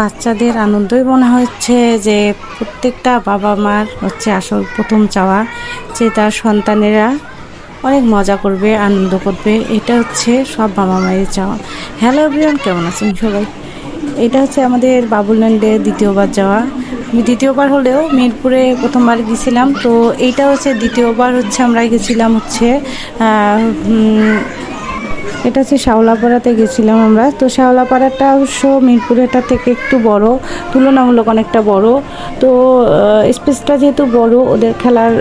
বাচ্চাদের আনন্দই মনে হচ্ছে যে প্রত্যেকটা বাবা মার হচ্ছে আসল প্রথম চাওয়া, যে তার সন্তানেরা অনেক মজা করবে, আনন্দ করবে, এটা হচ্ছে সব বাবা মায়ের চাওয়া। হ্যালো এভরিওয়ান, কেমন আছেন সবাই? এটা হচ্ছে আমাদের বাবুল্যান্ডে দ্বিতীয়বার যাওয়া। আমি দ্বিতীয়বার হলেও মিরপুরে প্রথমবার গেছিলাম, তো এইটা হচ্ছে দ্বিতীয়বার হচ্ছে আমরা গেছিলাম হচ্ছে এটা হচ্ছে শাওলাপাড়াতে গেছিলাম আমরা। তো শাওলাপাড়াটা অবশ্য মিরপুরেটা থেকে একটু বড়, তুলনামূলক অনেকটা বড়। তো স্পেসটা যেহেতু বড়, ওদের খেলার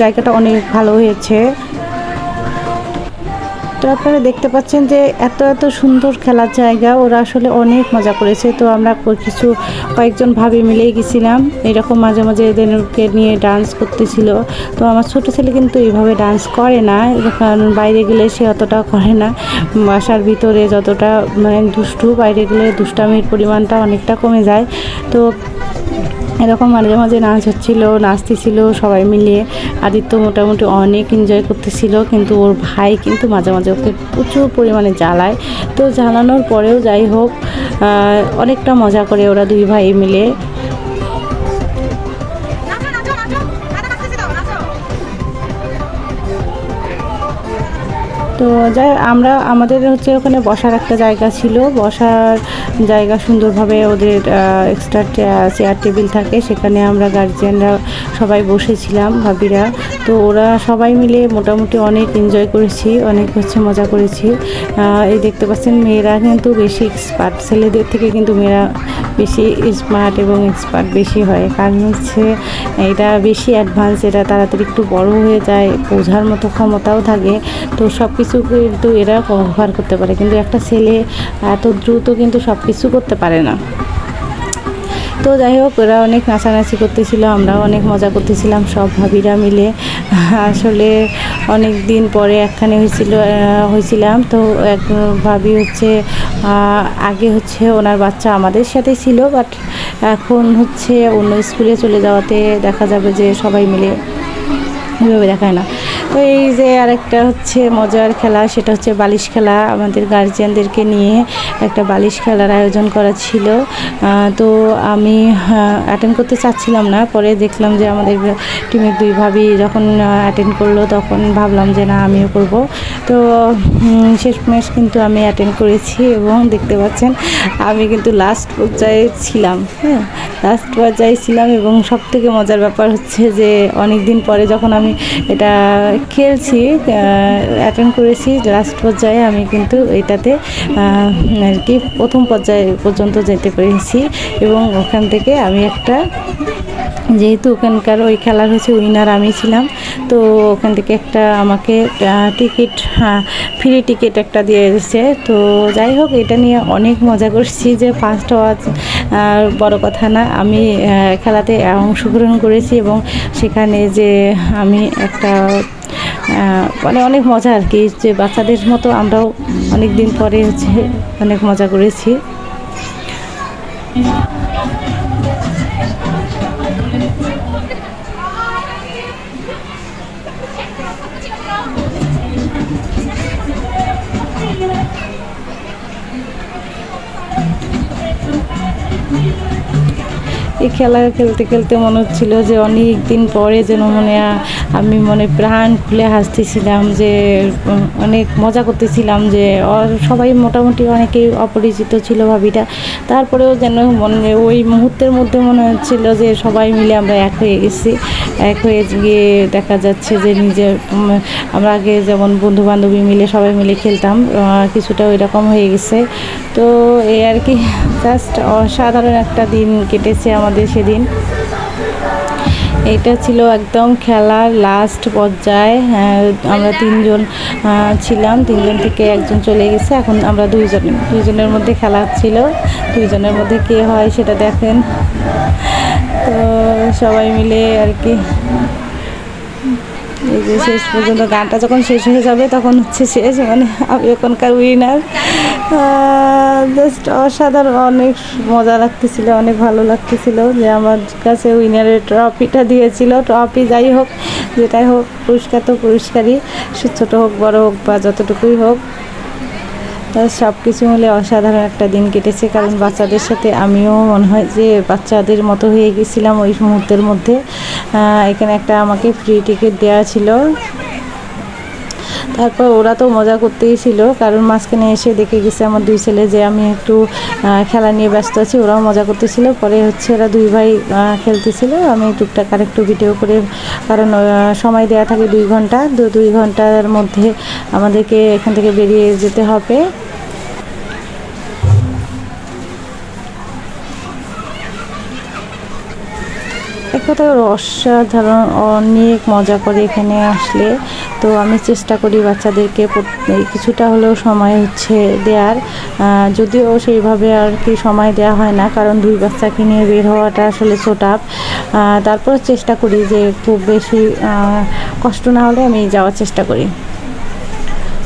জায়গাটা অনেক ভালো হয়েছে। তো আপনারা দেখতে পাচ্ছেন যে এত এত সুন্দর খেলার জায়গা। ওরা আসলে অনেক মজা করেছে। তো আমরা কিছু কয়েকজন ভাবি মিলেই গেছিলাম। এরকম মাঝে মাঝে এদেরকে নিয়ে ডান্স করতেছিল। তো আমার ছোট ছেলে কিন্তু এইভাবে ডান্স করে না। কারণ বাইরে গেলে সে অতটা করে না। বাসার ভিতরে যতটা মানে দুষ্টু, বাইরে গেলে দুষ্টামির পরিমাণটা অনেকটা কমে যায়। তো এরকম মাঝে মাঝে নাচ হচ্ছিল, নাচতেছিল সবাই মিলিয়ে আদিত্য মোটামুটি অনেক এনজয় করতেছিল, কিন্তু ওর ভাই কিন্তু মাঝে মাঝে ওকে প্রচুর পরিমাণে জ্বালায়। তো জ্বালানোর পরেও যাই হোক অনেকটা মজা করে ওরা দুই ভাই মিলে তো যাই আমরা, আমাদের হচ্ছে ওখানে বসার একটা জায়গা ছিল। বসার জায়গা সুন্দরভাবে ওদের এক্সট্রা চেয়ার টেবিল থাকে। সেখানে আমরা গার্জিয়ানরা সবাই বসেছিলাম, ভাবিরা। তো ওরা সবাই মিলে মোটামুটি অনেক এনজয় করেছি, অনেক হচ্ছে মজা করেছি। এই দেখতে পাচ্ছেন মেয়েরা কিন্তু বেশি এক্সপার্ট ছেলেদের থেকে কিন্তু মেয়েরা বেশি স্মার্ট এবং এক্সপার্ট বেশি হয়। কারণ হচ্ছে এটা বেশি অ্যাডভান্স এটা তাড়াতাড়ি একটু বড় হয়ে যায়, বোঝার মতো ক্ষমতাও থাকে। তো সব কিছু কিন্তু এরা কভার করতে পারে। কিন্তু একটা ছেলে এত দ্রুত কিন্তু সব কিছু করতে পারে না। তো যাই হোক, ওরা অনেক নাচানাচি করতেছিল, আমরাও অনেক মজা করতেছিলাম, সব ভাবিরা মিলে। আসলে অনেক দিন পরে একখানে হয়েছিল হয়েছিলাম। তো এক ভাবি হচ্ছে আগে হচ্ছে ওনার বাচ্চা আমাদের সাথে ছিল বাট এখন হচ্ছে অন্য স্কুলে চলে যাওয়াতে দেখা যাবে যে সবাই মিলে ওইভাবে দেখায় না। তো এই যে আরেকটা হচ্ছে মজার খেলা, সেটা হচ্ছে বালিশ খেলা। আমাদের গার্জিয়ানদেরকে নিয়ে একটা বালিশ খেলার আয়োজন করা ছিল। তো আমি অ্যাটেন্ড করতে চাচ্ছিলাম না। পরে দেখলাম যে আমাদের টিমের দুই ভাবি যখন অ্যাটেন্ড করল, তখন ভাবলাম যে না, আমিও করব। তো শেষমেশ কিন্তু আমি অ্যাটেন্ড করেছি এবং দেখতে পাচ্ছেন আমি কিন্তু লাস্ট পর্যায়ে ছিলাম হ্যাঁ? লাস্ট পর্যায়ে ছিলাম এবং সব থেকে মজার ব্যাপার হচ্ছে যে অনেক দিন পরে যখন আমি এটা খেলছি অ্যাটেন্ড করেছি লাস্ট পর্যায়ে আমি কিন্তু এটাতে আর কি প্রথম পর্যায়ে পর্যন্ত যেতে পেরেছি এবং ওখান থেকে আমি একটা, যেহেতু ওখানকার ওই খেলার হচ্ছে উইনার আমি ছিলাম, তো ওখান থেকে একটা আমাকে টিকিট ফ্রি টিকিট একটা দিয়ে দিয়েছে তো যাই হোক, এটা নিয়ে অনেক মজা করছি যে ফার্স্ট হওয়া বড় কথা না, আমি খেলাতে অংশগ্রহণ করেছি এবং সেখানে যে আমি একটা মানে অনেক মজা আর কি, যে বাচ্চাদের মতো আমরাও অনেক দিন পরে হচ্ছে অনেক মজা করেছি। এই খেলা খেলতে খেলতে মনে হচ্ছিল যে অনেক দিন পরে যেন মনে আমি মনে প্রাণ খুলে হাসতেছিলাম যে অনেক মজা করতেছিলাম যে সবাই মোটামুটি অনেকেই অপরিচিত ছিল ভাবিটা। তারপরেও যেন মনে ওই মুহূর্তের মধ্যে মনে হচ্ছিল যে সবাই মিলে আমরা এক হয়ে গেছি। এক হয়ে গিয়ে দেখা যাচ্ছে যে উম, আমরা আগে যেমন বন্ধু বান্ধবী মিলে সবাই মিলে খেলতাম কিছুটা ওই রকম হয়ে গেছে। তো এই আর কি জাস্ট অসাধারণ একটা দিন কেটেছে আমাদের সেদিন। এটা ছিল একদম খেলার লাস্ট পর্যায়ে। হ্যাঁ, আমরা তিনজন ছিলাম। তিনজন থেকে একজন চলে গেছে। এখন আমরা দুইজন দুইজনের মধ্যে খেলা ছিল। দুইজনের মধ্যে কে হয় সেটা দেখেন। তো সবাই মিলে আর কি এই যে শেষ পর্যন্ত গানটা যখন শেষ হয়ে যাবে, তখন হচ্ছে শেষ মানে আমি এখনকার উইনার জাস্ট অসাধারণ, অনেক মজা লাগতেছিল, অনেক ভালো লাগতেছিল যে আমার কাছে উইনারের ট্রফিটা দিয়েছিল। ট্রফি যাই হোক, যেটাই হোক, পুরস্কার তো পুরস্কারই, সে ছোটো হোক, বড় হোক বা যতটুকুই হোক সব কিছু মিলে অসাধারণ একটা দিন কেটেছে। কারণ বাচ্চাদের সাথে আমিও মনে হয় যে বাচ্চাদের মতো হয়ে গেছিলাম ওই মুহূর্তের মধ্যে। এখানে একটা আমাকে ফ্রি টিকিট দেওয়া ছিল। তারপর ওরা তো মজা করতেই ছিল, কারণ মাঝখানে এসে দেখে গেছে আমার দুই ছেলে যে আমি একটু খেলা নিয়ে ব্যস্ত আছি, ওরাও মজা করতেছিল। পরে হচ্ছে ওরা দুই ভাই খেলতেছিল। আমি টুকটাক আর একটু ভিডিও করে, কারণ সময় দেওয়া থাকে দুই ঘণ্টা। দু দুই ঘণ্টার মধ্যে আমাদেরকে এখান থেকে বেরিয়ে যেতে হবে। এক অসাধারণ, অনেক মজা করে এখানে আসলে। তো আমি চেষ্টা করি বাচ্চাদেরকে কিছুটা হলেও সময় হচ্ছে দেওয়ার যদিও সেইভাবে আর কি সময় দেওয়া হয় না, কারণ দুই বাচ্চাকে নিয়ে বের হওয়াটা আসলে ছোটাপ তারপর চেষ্টা করি যে খুব বেশি কষ্ট না হলে আমি যাওয়ার চেষ্টা করি।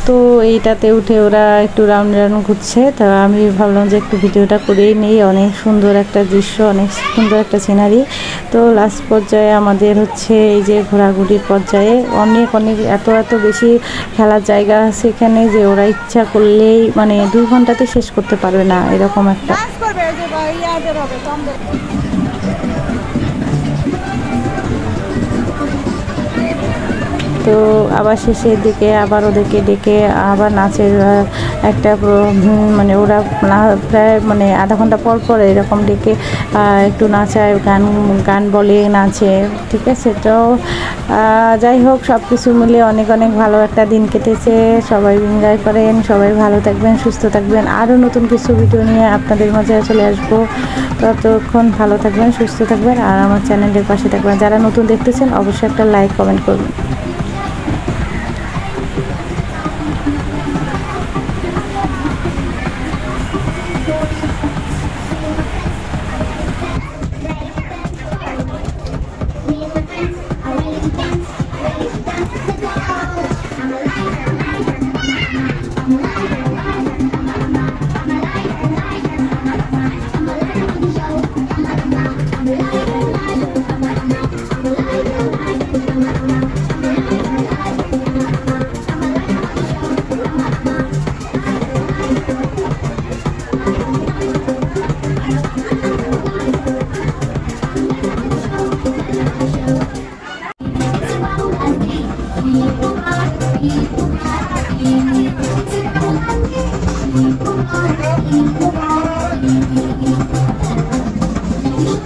তো এইটাতে উঠে ওরা একটু রাউন্ড রাউন্ড ঘুরছে। তা আমি ভাবলাম যে একটু ভিডিওটা করেই নেই। অনেক সুন্দর একটা দৃশ্য, অনেক সুন্দর একটা সিনারি তো লাস্ট পর্যায়ে আমাদের হচ্ছে এই যে ঘোরাঘুরির পর্যায়ে অনেক অনেক এত এত বেশি খেলার জায়গা আছে এখানে যে ওরা ইচ্ছা করলেই মানে দুই ঘন্টাতে শেষ করতে পারবে না, এরকম একটা। তো আবার শেষের দিকে আবার ওদেরকে ডেকে আবার নাচের একটা মানে ওরা প্রায় মানে আধা ঘণ্টা পর পর এরকম ডেকে একটু নাচায়, গান গান বলে, নাচে, ঠিক আছে? তো যাই হোক সব কিছু মিলে অনেক অনেক ভালো একটা দিন কেটেছে। সবাই এনজয় করেন, সবাই ভালো থাকবেন, সুস্থ থাকবেন। আরও নতুন কিছু ভিডিও নিয়ে আপনাদের মাঝে চলে আসব। ততক্ষণ ভালো থাকবেন, সুস্থ থাকবেন। আর আমার চ্যানেলের পাশে থাকবেন। যারা নতুন দেখতেছেন, অবশ্যই একটা লাইক কমেন্ট করবেন।